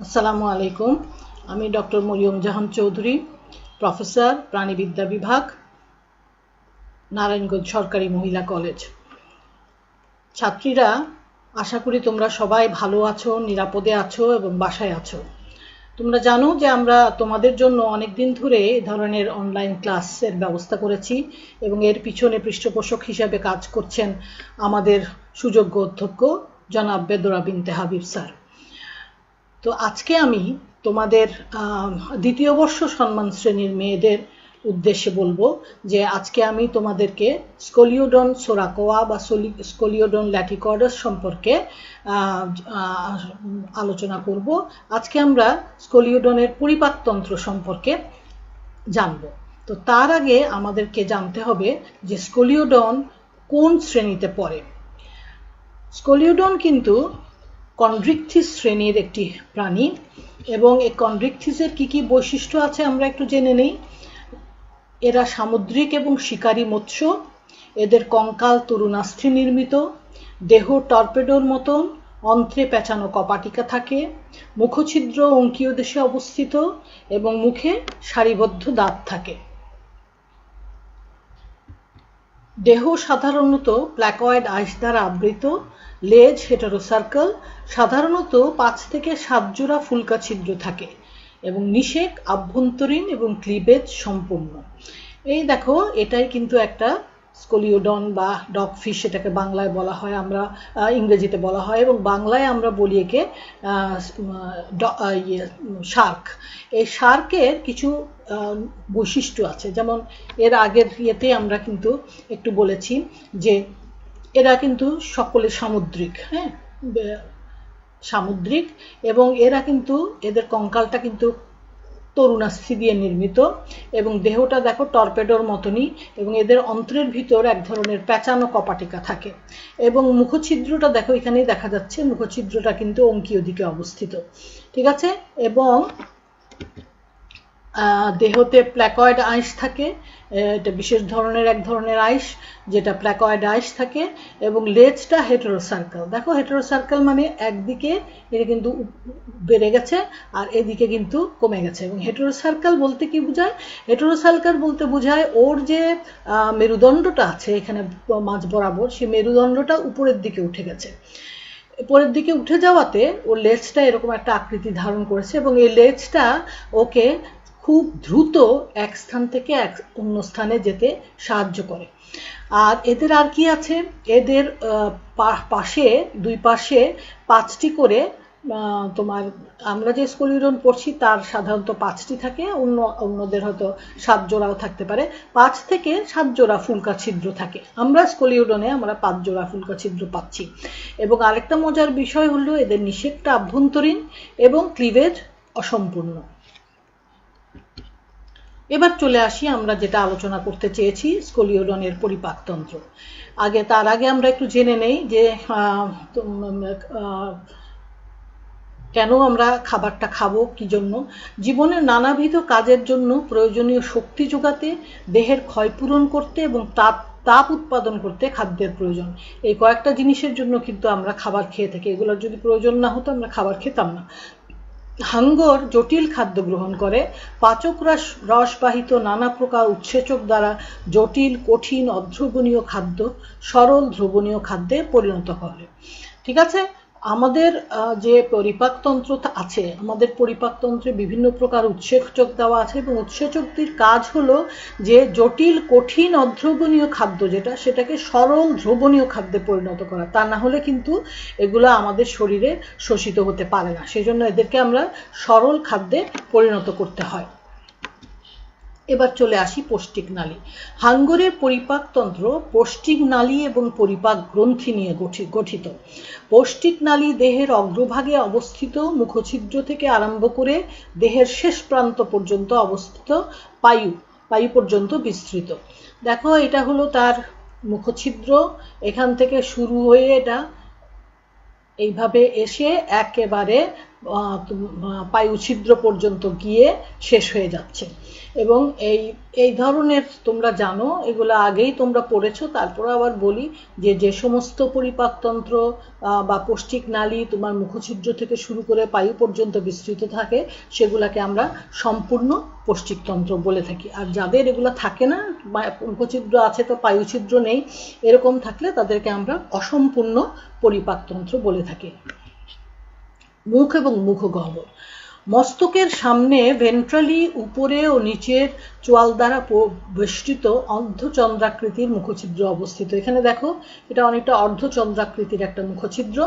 আসসালামু আলাইকুম। আমি ডক্টর মরিয়ম জাহান চৌধুরী, প্রফেসর, প্রাণীবিদ্যা বিভাগ, নারায়ণগঞ্জ সরকারি মহিলা কলেজ। ছাত্রীরা, আশা করি তোমরা সবাই ভালো আছো, নিরাপদে আছো এবং বাসায় আছো। তোমরা জানো যে আমরা তোমাদের জন্য অনেক দিন ধরে এই ধরনের অনলাইন ক্লাসের ব্যবস্থা করেছি এবং এর পিছনে পৃষ্ঠপোষক হিসাবে কাজ করছেন আমাদের সুযোগ্য অধ্যক্ষ জনাব বেদরা বিনতে হাবিব স্যার। তো আজকে আমি তোমাদের দ্বিতীয় বর্ষ সম্মান শ্রেণির মেয়েদের উদ্দেশ্যে বলব যে আজকে আমি তোমাদেরকে স্কোলিওডন সোরাকোয়া বা স্কোলিওডন ল্যাটিকর্ডাস সম্পর্কে আলোচনা করব। আজকে আমরা স্কোলিওডনের পরিপাকতন্ত্র সম্পর্কে জানব। তো তার আগে আমাদেরকে জানতে হবে যে স্কোলিওডন কোন শ্রেণীতে পড়ে। স্কোলিওডন কিন্তু কন্ড্রিকথিস শ্রেণির একটি প্রাণী এবং এই কন্ড্রিকথিসের কি কি বৈশিষ্ট্য আছে আমরা একটু জেনে নেই। এরা সামুদ্রিক এবং শিকারী মৎস্য। এদের কঙ্কাল, তরুণাস্থি নির্মিত। দেহ টর্পেডোর মতন। অন্ত্রে পেঁচানো কপাটিকা থাকে। মুখছিদ্র অঙ্কীয় দেশে অবস্থিত এবং মুখে সারিবদ্ধ দাঁত থাকে। দেহ সাধারণত প্ল্যাকয়েড আইস দ্বারা আবৃত। লেজ হেটারোসার্কেল সাধারণত পাঁচ থেকে সাত জোড়া ফুলকা ছিদ্র থাকে এবং নিষেক আভ্যন্তরীণ এবং ক্লিবেজ সম্পূর্ণ। এই দেখো এটাই কিন্তু একটা স্কোলিওডন বা ডগ ফিশ এটাকে বাংলায় বলা হয় আমরা ইংরেজিতে বলা হয় এবং বাংলায় আমরা বলি একে ইয়ে, শার্ক। এই শার্কের কিছু বৈশিষ্ট্য আছে। যেমন এর আগের ইয়েতে আমরা কিন্তু একটু বলেছি যে এরা কিন্তু সকলে সামুদ্রিক হ্যাঁ? সামুদ্রিক এবং এরা কিন্তু, এদের কঙ্কালটা কিন্তু তরুণাস্থি দিয়ে নির্মিত এবং দেহটা দেখো টর্পেডোর মতনই এবং এদের অন্ত্রের ভিতর এক ধরনের প্যাঁচানো কপাটিকা থাকে এবং মুখছিদ্রটা দেখো এখানেই দেখা যাচ্ছে, মুখছিদ্রটা কিন্তু অঙ্কীয় দিকে অবস্থিত, ঠিক আছে? এবং দেহতে প্ল্যাকয়েড আইস থাকে এটা বিশেষ ধরনের এক ধরনের আইস, যেটা প্ল্যাকয়েড আইস থাকে, এবং লেজটা হেটেরোসার্কেল। দেখো, হেটেরোসার্কেল মানে একদিকে এটা কিন্তু বেড়ে গেছে, আর এদিকে কিন্তু কমে গেছে। এবং হেটেরোসার্কেল বলতে কি বোঝায়? হেটেরোসার্কেল বলতে বোঝায় ওর যে মেরুদণ্ডটা আছে এখানে মাঝ বরাবর, সেই মেরুদণ্ডটা উপরের দিকে উঠে গেছে। উপরের দিকে উঠে যাওয়াতে ওর লেজটা এরকম একটা আকৃতি ধারণ করেছে, এবং এই লেজটা ওকে খুব দ্রুত এক স্থান থেকে এক অন্য স্থানে যেতে সাহায্য করে। আর এদের আর কি আছে? এদের পাশে, দুই পাশে পাঁচটি করে তোমার আমরা যে স্কলিউডন পড়ছি তার সাধারণত পাঁচটি থাকে, অন্য, অন্যদের হয়তো সাত জোড়াও থাকতে পারে। পাঁচ থেকে সাত জোড়া ফুলকা ছিদ্র থাকে। আমরা স্কলিউডনে আমরা পাঁচ জোড়া ফুলকা ছিদ্র পাচ্ছি। এবং আরেকটা মজার বিষয় হলো এদের নিষেকটা আভ্যন্তরীণ এবং ক্লিভেজ অসম্পূর্ণ। এবার চলে আসি আমরা যেটা আলোচনা করতে চেয়েছি, স্কলিওডনের পরিপাকতন্ত্র। আগে, তার আগে আমরা একটু জেনে নেই যে কেন আমরা খাবারটা খাব, কি জন্য? জীবনের নানাবিধ কাজের জন্য প্রয়োজনীয় শক্তি যোগাতে, দেহের ক্ষয়পূরণ করতে এবং তাপ তাপ উৎপাদন করতে খাদ্যের প্রয়োজন। এই কয়েকটা জিনিসের জন্য কিন্তু আমরা খাবার খেয়ে থাকি। এগুলোর যদি প্রয়োজন না হতো, আমরা খাবার খেতাম না। হাঙ্গর জটিল খাদ্য গ্রহণ করে। পাচক রস, রসবাহিত নানা প্রকার উৎসেচক দ্বারা জটিল, কঠিন, অদ্রবণীয় খাদ্য, সরল, দ্রবণীয় খাদ্যে পরিণত করে ঠিক আছে? আমাদের যে পরিপাকতন্ত্র আছে, আমাদের পরিপাকতন্ত্রে বিভিন্ন প্রকার উৎসেচক দেওয়া আছে এবং উৎসেচকটির কাজ হলো যে জটিল, কঠিন, অদ্রবণীয় খাদ্য যেটা, সেটাকে সরল, দ্রবণীয় খাদ্যে পরিণত করা। তা না হলে কিন্তু এগুলো আমাদের শরীরে শোষিত হতে পারে না। সেই জন্য এদেরকে আমরা সরল খাদ্যে পরিণত করতে হয়। এবার চলে আসি পৌষ্টিক নালী। হাঙ্গরের পরিপাকতন্ত্র পৌষ্টিক নালী এবং পরিপাক গ্রন্থি নিয়ে গঠি- গঠিত। পৌষ্টিক নালী দেহের অগ্রভাগে অবস্থিত মুখছিদ্র থেকে আরম্ভ করে দেহের শেষ প্রান্ত পর্যন্ত অবস্থিত পায়ু পায়ু পর্যন্ত বিস্তৃত। দেখো, এটা হলো তার মুখছিদ্র। এখান থেকে শুরু হয়ে এটা এইভাবে এসে একেবারে পায়ু ছিদ্র পর্যন্ত গিয়ে শেষ হয়ে যাচ্ছে। এবং এই এই ধরনের তোমরা জানো, এগুলো আগেই তোমরা পড়েছো, তারপরে আবার বলি যে যে সমস্ত পরিপাকতন্ত্র বা পৌষ্টিক নালী তোমার মুখছিদ্র থেকে শুরু করে পায়ু পর্যন্ত বিস্তৃত থাকে, সেগুলাকে আমরা সম্পূর্ণ পৌষ্টিকতন্ত্র বলে থাকি। আর যাদের এগুলো থাকে না মুখছিদ্র আছে তো পায়ুছিদ্র নেই, এরকম থাকলে তাদেরকে আমরা অসম্পূর্ণ পরিপাকতন্ত্র বলে থাকি। মুখ এবং মুখগহ্বর। মস্তকের সামনে ভেন্ট্রালি উপরে ও নিচের চোয়াল দ্বারা বেষ্টিত অর্ধচন্দ্রাকৃতির মুখছিদ্র অবস্থিত। এখানে দেখো, এটা অনেকটা অর্ধচন্দ্রাকৃতির একটা মুখছিদ্র।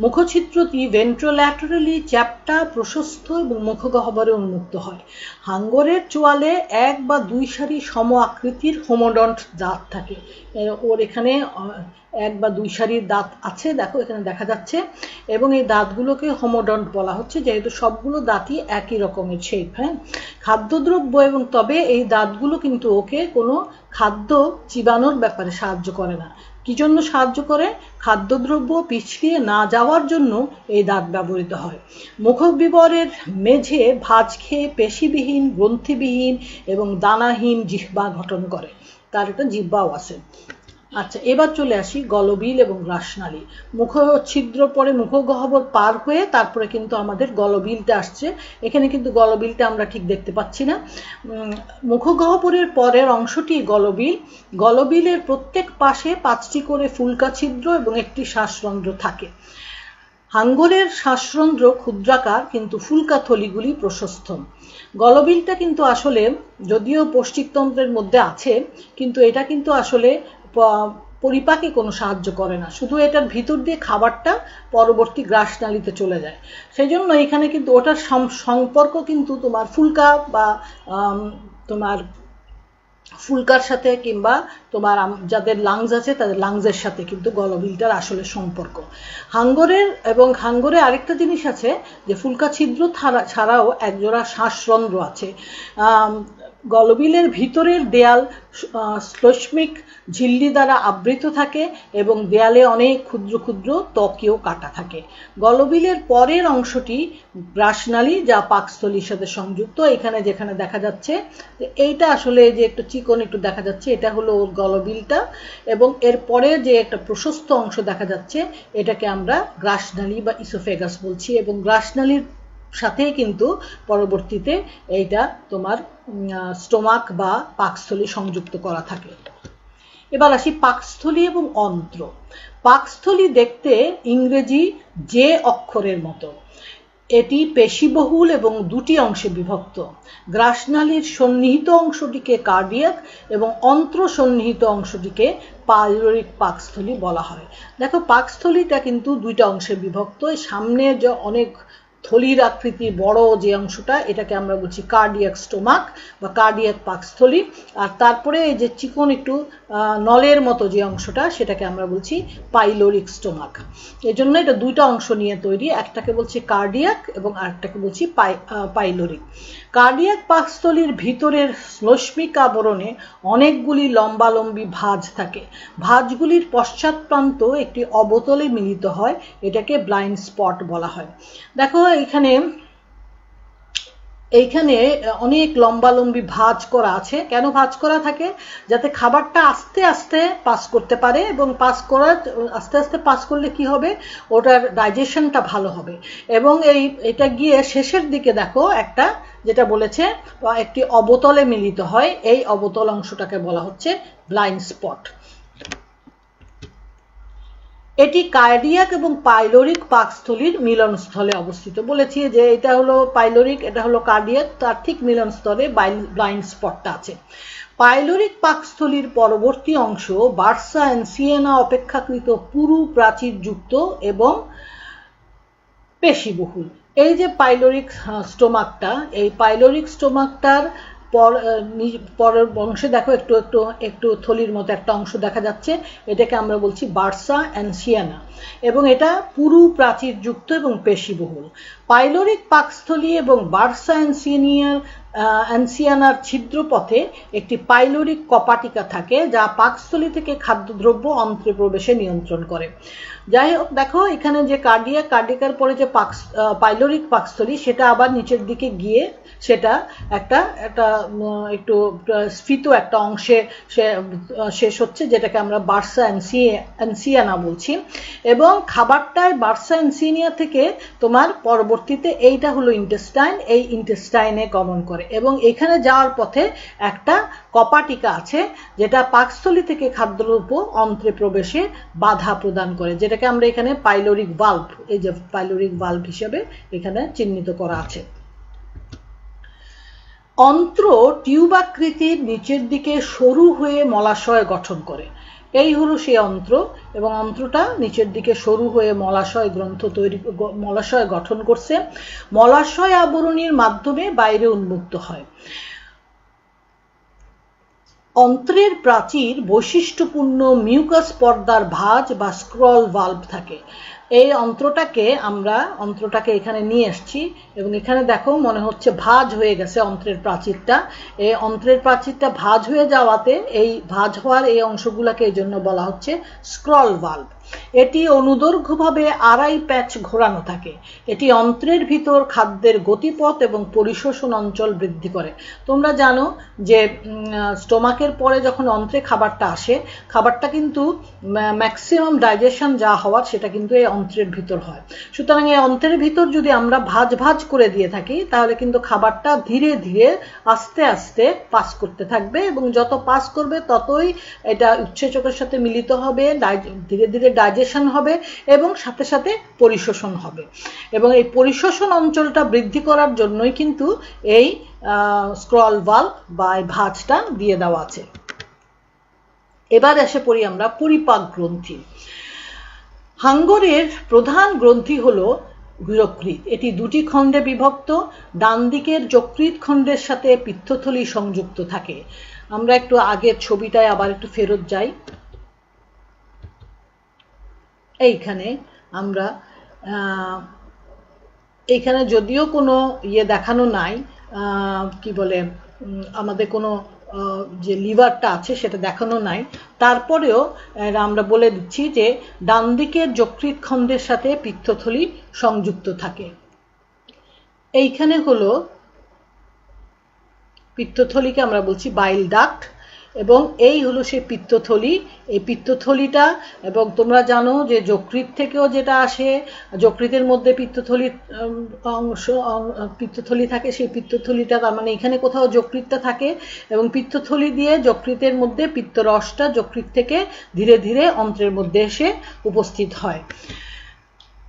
মুখছিদ্রটি ভেন্ট্রোল্যাটারালি চ্যাপটা, প্রশস্ত এবং মুখগহ্বরে উন্মুক্ত হয়। হাঙ্গরের চোয়ালে এক বা দুই সারি সম আকৃতির হোমোডন্ট দাঁত থাকে। ওর এখানে এক বা দুই সারির দাঁত আছে, দেখো এখানে দেখা যাচ্ছে। এবং এই দাঁতগুলোকে হোমোডন্ট বলা হচ্ছে, যেহেতু সবগুলো দাঁতই একই রকমের শেপ হ্যাঁ? খাদ্যদ্রব্য এবং তবে এই দাঁতগুলো কিন্তু ওকে কোনো খাদ্য চিবানোর ব্যাপারে সাহায্য করে না। কি জন্য সাহায্য করে? খাদ্যদ্রব্য পিছলিয়ে না যাওয়ার জন্য এই দাঁত ব্যবহৃত হয়। মুখবিবরের মেঝে ভাজ খেয়ে পেশিবিহীন, গ্রন্থিবিহীন এবং দানাহীন জিহ্বা গঠন করে। তার একটা জিহ্বাও আছে। আচ্ছা এবার চলে আসি গলবিল এবং গ্রাসনালী মুখ ছিদ্র পরে মুখগহ্বর পার হয়ে তারপরে কিন্তু আমাদের গলবিলটা আসছে। এখানে কিন্তু গলবিলটা আমরা ঠিক দেখতে পাচ্ছি না। মুখগহ্বরের পরের অংশটি গলবিল। গলবিলের প্রত্যেক পাশে পাঁচটি করে ফুলকা ছিদ্র এবং একটি শ্বাসরন্ধ্র থাকে। হাঙ্গলের শ্বাসরন্ধ্র ক্ষুদ্রাকার, কিন্তু ফুলকা থলিগুলি প্রশস্ত। গলবিলটা কিন্তু আসলে, যদিও পৌষ্টিকতন্ত্রের মধ্যে আছে, কিন্তু এটা কিন্তু আসলে পরিপাকে কোনো সাহায্য করে না। শুধু এটার ভিতর দিয়ে খাবারটা পরবর্তী গ্রাসনালীতে চলে যায়। সেই জন্য এখানে কিন্তু ওটার সম্পর্ক কিন্তু তোমার ফুলকা বা তোমার ফুলকার সাথে কিংবা তোমার যাদের লাংস আছে তাদের লাংসের সাথে কিন্তু গলবিলটার আসলে সম্পর্ক। হাঙ্গরের এবং হাঙ্গরে আরেকটা জিনিস আছে যে ফুলকা ছিদ্র ছাড়াও একজোড়া শ্বাসরন্ধ্র আছে। গলবিলের ভিতরের দেয়াল শ্লষ্মিক ঝিল্লি দ্বারা আবৃত থাকে এবং দেয়ালে অনেক ক্ষুদ্র ক্ষুদ্র ত্বকেও কাটা থাকে। গলবিলের পরের অংশটি গ্রাসনালী যা পাকস্থলীর সাথে সংযুক্ত। এখানে যেখানে দেখা যাচ্ছে, এইটা আসলে যে একটু চিকন একটু দেখা যাচ্ছে, এটা হলো ওর গলবিলটা। এবং এর পরে যে একটা প্রশস্ত অংশ দেখা যাচ্ছে, এটাকে আমরা গ্রাসনালী বা ইসোফেগাস বলছি। এবং গ্রাসনালীর সাথেই কিন্তু পরবর্তীতে এইটা তোমার স্টোমাক বা পাকস্থলী সংযুক্ত করা থাকে। এবার আসি পাকস্থলী এবং অন্ত্র। পাকস্থলী দেখতে ইংরেজি যে অক্ষরের মতো। এটি পেশিবহুল এবং দুটি অংশে বিভক্ত। গ্রাসনালীর সন্নিহিত অংশটিকে কার্ডিয়াক এবং অন্ত্র সন্নিহিত অংশটিকে পাইলোরিক পাকস্থলী বলা হয়। দেখো, পাকস্থলীটা কিন্তু দুইটা অংশে বিভক্ত। সামনে যে অনেক থলির আকৃতি বড় যে অংশটা, এটাকে আমরা বলছি কার্ডিয়াক স্টোমাক বা কার্ডিয়াক পাকস্থলী আর তারপরে এই যে চিকন একটু নলের মতো যে অংশটা, সেটাকে আমরা বলছি পাইলোরিক স্টোমাক এই জন্য এটা দুইটা অংশ নিয়ে তৈরি, একটাকে বলছি কার্ডিয়াক এবং আরেকটাকে বলছি পাইলোরিক কার্ডিয়াক পাকস্থলীর ভিতরের শ্লষ্মিক আবরণে অনেকগুলি লম্বালম্বি ভাঁজ থাকে। ভাঁজগুলির পশ্চাৎ প্রান্ত একটি অবতলে মিলিত হয়, এটাকে ব্লাইন্ড স্পট বলা হয়। দেখো এখানে এইখানে অনেক লম্বালম্বি ভাজ করা আছে। কেন ভাজ করা থাকে? যাতে খাবারটা আস্তে আস্তে পাস করতে পারে এবং পাস করার, আস্তে আস্তে পাস করলে কি হবে? ওটার ডাইজেশনটা ভালো হবে। এবং এই, এটা গিয়ে শেষের দিকে দেখো একটা, যেটা বলেছে, একটি অবতলে মিলিত হয়। এই অবতল অংশটাকে বলা হচ্ছে ব্লাইন্ড স্পট এটি কার্ডিয়াক এবং পাইলোরিক পাকস্থলীর মিলনস্থলে অবস্থিত। বলেছি যে এটা হলো পাইলোরিক, এটা হলো কার্ডিয়াক, তার ঠিক মিলনস্থলে ব্লাইন্ড স্পটটা আছে। পাইলোরিক পাকস্থলীর পরবর্তী অংশ বার্সা অ্যান্ড সিয়েনা অপেক্ষাকৃত পুরু প্রাচীর যুক্ত এবং পেশিবহুল। এই যে পাইলোরিক স্টোমাকটা, এই পাইলোরিক স্টোমাকটার পর পরের অংশে দেখো একটু একটু একটু থলির মতো একটা অংশ দেখা যাচ্ছে। এটাকে আমরা বলছি বার্সা অ্যান্সিয়ানা এবং এটা পুরু প্রাচীর যুক্ত এবং পেশিবহুল। পাইলোরিক পাকস্থলী এবং বার্সা অ্যান্ড অ্যান্সিয়ানিয়ার অ্যান্সিয়ানার ছিদ্রপথে একটি পাইলোরিক কপাটিকা থাকে, যা পাকস্থলী থেকে খাদ্যদ্রব্য অন্ত্রে প্রবেশে নিয়ন্ত্রণ করে। যাই হোক, দেখো, এখানে যে কার্ডিয়া, কার্ডিকার পরে যে পাক্স পাইলোরিক পাকস্থলী সেটা আবার নিচের দিকে গিয়ে সেটা একটা একটা একটু স্ফীত একটা অংশে শেষ হচ্ছে, যেটাকে আমরা বার্সা অ্যানসিয়ানা বলছি। এবং খাবারটায় বার্সা অ্যানসিনিয়া থেকে তোমার পরবর্তীতে এইটা হলো ইন্টেস্টাইন, এই ইন্টেস্টাইনে গমন করে। এবং এখানে যাওয়ার পথে একটা কপাটিকা আছে, যেটা পাকস্থলী থেকে খাদ্যরূপ অন্ত্রে প্রবেশে বাধা প্রদান করে যেটাকে আমরা এখানে পাইলোরিক ভাল্ভ এই যে পাইলোরিক ভাল্ভ হিসেবে এখানে চিহ্নিত করা আছে। অন্ত্র টিউবাকৃতির নিচের দিকে সরু হয়ে মলাশয় গঠন করে। এই হলো সেই অন্ত্র এবং অন্ত্রটা নিচের দিকে সরু হয়ে মলাশয় গ্রন্থ তৈরি, মলাশয় গঠন করছে। মলাশয় আবরণীর মাধ্যমে বাইরে উন্মুক্ত হয়। অন্ত্রের প্রাচীর বৈশিষ্ট্যপূর্ণ মিউকাস পর্দার ভাঁজ বা স্ক্রল ভাল্ভ থাকে। এই অন্ত্রটাকে আমরা, অন্ত্রটাকে এখানে নিয়ে এসেছি এবং এখানে দেখো মনে হচ্ছে ভাজ হয়ে গেছে অন্ত্রের প্রাচীরটা। এই অন্ত্রের প্রাচীরটা ভাঁজ হয়ে যাওয়াতে এই ভাঁজ হওয়ার এই অংশগুলোকে এই জন্য বলা হচ্ছে স্ক্রল ভাল্ভ এটি অনুদৈর্ঘ্যভাবে আড়াই প্যাচ ঘোরানো থাকে। এটি অন্ত্রের ভিতর খাদ্যের গতিপথ এবং পরিশোষণ অঞ্চল বৃদ্ধি করে। তোমরা জানো যে স্টোমাকের পরে যখন অন্ত্রে খাবারটা আসে, খাবারটা কিন্তু ম্যাক্সিমাম ডাইজেশন যা হওয়ার সেটা কিন্তু এই অন্ত্রের ভিতর হয়। সুতরাং এই অন্ত্রের ভিতর যদি আমরা ভাজ ভাজ করে দিয়ে থাকি, তাহলে কিন্তু খাবারটা ধীরে ধীরে আস্তে আস্তে পাস করতে থাকবে এবং যত পাস করবে ততই এটা উচ্ছেচকের সাথে মিলিত হবে ধীরে ধীরে ডাইজেশন হবে এবং সাথে সাথে পরিশোষণ হবে। এবং এই পরিশোষণ অঞ্চলটা বৃদ্ধি করার জন্যই কিন্তু এই স্ক্রল ভালো বা এই ভাঁজটা দিয়ে দেওয়া আছে। এবার এসে পড়ি আমরা পরিপাক গ্রন্থি। হাঙ্গরের প্রধান গ্রন্থি হল যকৃৎ এটি দুটি খণ্ডে বিভক্ত, ডান দিকের যকৃৎ খণ্ডের সাথে পিত্তথলি সংযুক্ত থাকে। আমরা একটু আগের ছবিটায় আবার একটু ফেরত যাই। এইখানে আমরা এইখানে যদিও কোনো ইয়ে দেখানো নাই কি বলে আমাদের কোনো যে লিভারটা আছে সেটা দেখানো নাই। তারপরেও আমরা বলে দিচ্ছি যে ডান দিকের যকৃৎ খণ্ডের সাথে পিত্তথলি সংযুক্ত থাকে। এইখানে হলো পিত্তথলিকে আমরা বলছি বাইল ডাক্ট। এবং এই হলো সেই পিত্তথলি। এই পিত্তথলিটা এবং তোমরা জানো যে যকৃত থেকেও যেটা আসে যকৃতের মধ্যে পিত্তথলির উম, অংশ পিত্তথলি থাকে সেই পিত্তথলিটা তার মানে এখানে কোথাও যকৃতটা থাকে এবং পিত্তথলি দিয়ে যকৃতের মধ্যে পিত্তরসটা যকৃত থেকে ধীরে ধীরে অন্ত্রের মধ্যে এসে উপস্থিত হয়।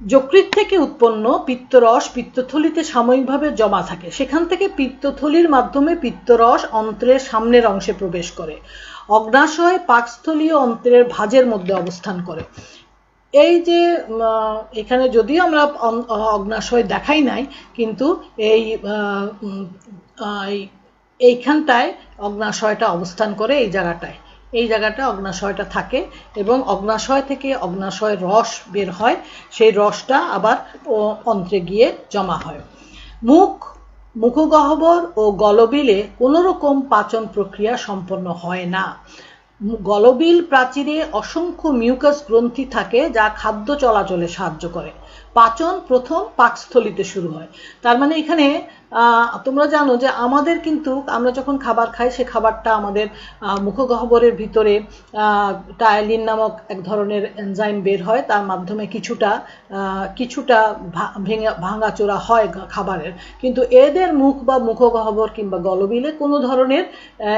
যকৃৎ থেকে উৎপন্ন পিত্তরস পিত্তথলিতে সাময়িকভাবে জমা থাকে। সেখান থেকে পিত্তথলির মাধ্যমে পিত্তরস অন্ত্রের সামনের অংশে প্রবেশ করে। অগ্নাশয় পাকস্থলীয় অন্ত্রের ভাঁজের মধ্যে অবস্থান করে। এই যে এখানে যদিও আমরা অগ্নাশয় দেখাই নাই, কিন্তু এই- এইখানটায় অগ্নাশয়টা অবস্থান করে এই জায়গাটায়। এই জায়গাটা অগ্নাশয়টা থাকে এবং অগ্নাশয় থেকে অগ্নাশয় রস বের হয়। সেই রসটা আবার অন্ত্রে গিয়ে জমা হয়। মুখ, মুখগহ্বর ও গলবিলে কোনো রকম পাচন প্রক্রিয়া সম্পন্ন হয় না। গলবিল প্রাচীরে অসংখ্য মিউকাস গ্রন্থি থাকে যা খাদ্য চলাচলে সাহায্য করে। পাচন প্রথম পাকস্থলিতে শুরু হয়। তার মানে এখানে তোমরা জানো যে আমাদের কিন্তু আমরা যখন খাবার খাই, সে খাবারটা আমাদের মুখগহ্বরের ভিতরে টায়ালিন নামক এক ধরনের এনজাইম বের হয়। তার মাধ্যমে কিছুটা কিছুটা ভেঙে, ভাঙাচোরা হয় খাবারের। কিন্তু এদের মুখ বা মুখগহ্বর কিংবা গলবিলে কোনো ধরনের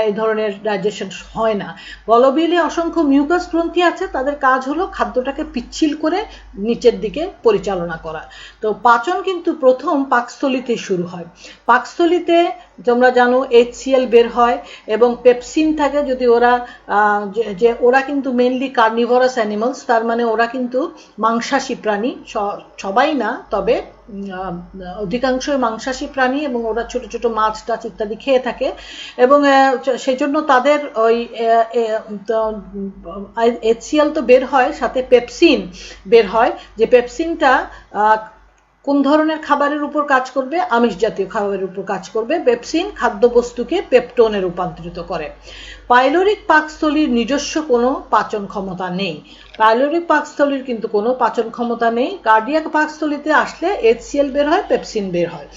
এই ধরনের ডাইজেশন হয় না। গলবিলে অসংখ্য মিউকাস গ্রন্থি আছে, তাদের কাজ হলো খাদ্যটাকে পিচ্ছিল করে নিচের দিকে পরিচালনা করা। তো পাচন কিন্তু প্রথম পাকস্থলিতে শুরু হয়। পাকস্থলিতে তোমরা জানো এইচসিএল বের হয় এবং পেপসিন থাকে যদি ওরা যে- ওরা কিন্তু মেনলি কার্নিভরাস অ্যানিমালস তার মানে ওরা কিন্তু মাংসাশী প্রাণী সবাই না, তবে অধিকাংশই মাংসাশী প্রাণী এবং ওরা ছোট ছোট মাছ টাছ ইত্যাদি খেয়ে থাকে এবং সেই জন্য তাদের ওই এইচসিএল তো বের হয়, সাথে পেপসিন বের হয়, যে পেপসিনটা কোন ধরনের খাবারের উপর কাজ করবে, আমিষ জাতীয় খাবারের উপর কাজ করবে, পেপসিন খাদ্যবস্তুকে পেপটোনে রূপান্তরিত করে। পাইলোরিক পাকস্থলীর নিজস্ব কোনো পাচন ক্ষমতা নেই। পাইলোরিক পাকস্থলীর কিন্তু কোনো পাচন ক্ষমতা নেই। কার্ডিয়াক পাকস্থলীতে আসলে এইচসিএল বের হয়, পেপসিন বের হয়।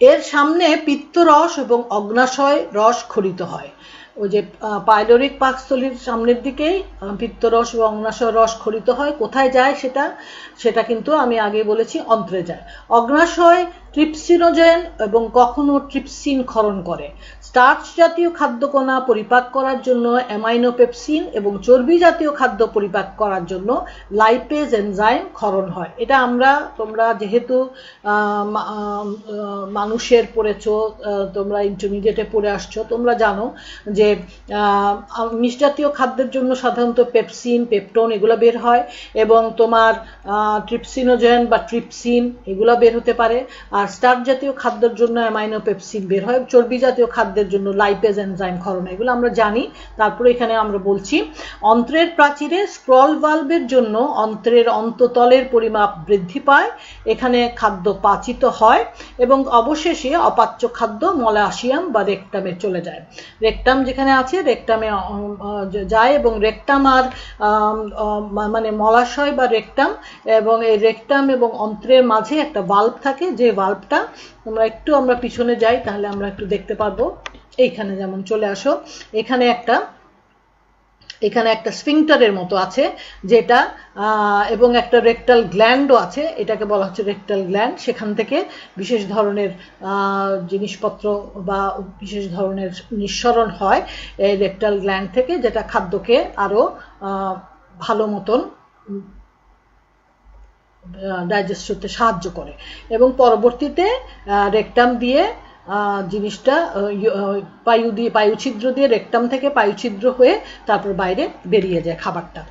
এর সামনে পিত্তরস এবং অগ্নাশয় রস খরিত হয়। ওই যে পাইলোরিক পাকস্থলীর সামনের দিকেই পিত্তরস এবং অগ্নাশয় রস খরিত হয়। কোথায় যায় সেটা? সেটা কিন্তু আমি আগে বলেছি, অন্ত্রে যায়। অগ্নাশয় ট্রিপসিনোজেন এবং কখনো ট্রিপসিন ক্ষরণ করে। স্টার্চ জাতীয় খাদ্যকণা পরিপাক করার জন্য অ্যামাইনোপেপসিন এবং চর্বি জাতীয় খাদ্য পরিপাক করার জন্য লাইপেজ এনজাইম ক্ষরণ হয়। এটা আমরা, তোমরা যেহেতু মানুষের পড়েছ তোমরা ইন্টারমিডিয়েটে পড়ে আসছো, তোমরা জানো যে মিষ জাতীয় খাদ্যের জন্য সাধারণত পেপসিন, পেপটন এগুলো বের হয় এবং তোমার ট্রিপসিনোজেন বা ট্রিপসিন এগুলো বের হতে পারে। আর স্টার্চ জাতীয় খাদ্যের জন্য অ্যামাইনোপেপসিন বের হয়, চর্বি জাতীয় খাদ্যের জন্য লাইপেজ এনজাইম ক্ষরণ এগুলো আমরা জানি। তারপরে এখানে আমরা বলছি, অন্ত্রের প্রাচীরে স্ক্রল ভালভের জন্য অন্ত্রের অন্ততলের পরিমাপ বৃদ্ধি পায়, এখানে খাদ্য পাচিত হয় এবং অবশেষে অপাচ্য খাদ্য মলাশিয়াম বা রেকটামে চলে যায়। রেকটাম যেখানে আছে, রেকটামে যায় এবং রেকটাম আর মানে মলাশয় বা রেকটাম এবং এই রেকটাম এবং অন্ত্রের মাঝে একটা বাল্ব থাকে, যে বাল্বটা তোমরা একটু আমরা পিছনে যাই, তাহলে আমরা একটু দেখতে পারব এইখানে যেমন চলে আসো, এখানে একটা এখানে একটা স্পিংটারের মতো আছে, যেটা এবং একটা রেকটাল গ্ল্যান্ডও আছে, এটাকে বলা হচ্ছে রেকটাল গ্ল্যান্ড। সেখান থেকে বিশেষ ধরনের জিনিসপত্র বা বিশেষ ধরনের নিঃসরণ হয় এই রেকটাল গ্ল্যান্ড থেকে, যেটা খাদ্যকে আরও ভালো মতন ডাইজেস্ট করতে সাহায্য করে। এবং পরবর্তীতে রেকটাম দিয়ে জিনিসটা পায়ু দিয়ে পায়ু ছিদ্র দিয়ে, রেকটাম থেকে পায়ু ছিদ্র হয়ে তারপর বাইরে বেরিয়ে যায় খাবারটা।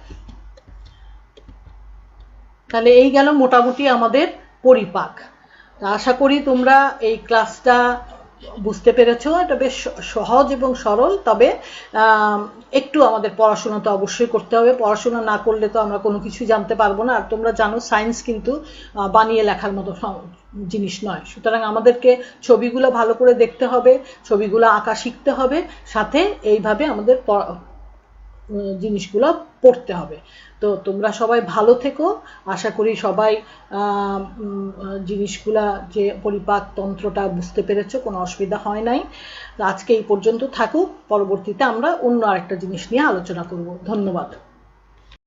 তাহলে এই গেল মোটামুটি আমাদের পরিপাক। আশা করি তোমরা এই ক্লাসটা বুঝতে পেরেছ, এটা বেশ সহজ এবং সরল। তবে একটু আমাদের পড়াশোনা তো অবশ্যই করতে হবে। পড়াশোনা না করলে তো আমরা কোনো কিছু জানতে পারব না। আর তোমরা জানো সায়েন্স কিন্তু বানিয়ে লেখার মতো জিনিস নয়। সুতরাং আমাদেরকে ছবিগুলো ভালো করে দেখতে হবে, ছবিগুলো আঁকা শিখতে হবে। সাথে এইভাবে আমাদের জিনিসগুলো পড়তে হবে। তো তোমরা সবাই ভালো থেকো। আশা করি সবাই জিনিসগুলা যে পরিপাক তন্ত্রটা বুঝতে পেরেছ, কোনো অসুবিধা হয় নাই। আজকে এই পর্যন্ত থাকুক। পরবর্তীতে আমরা অন্য আরেকটা জিনিস নিয়ে আলোচনা করব। ধন্যবাদ।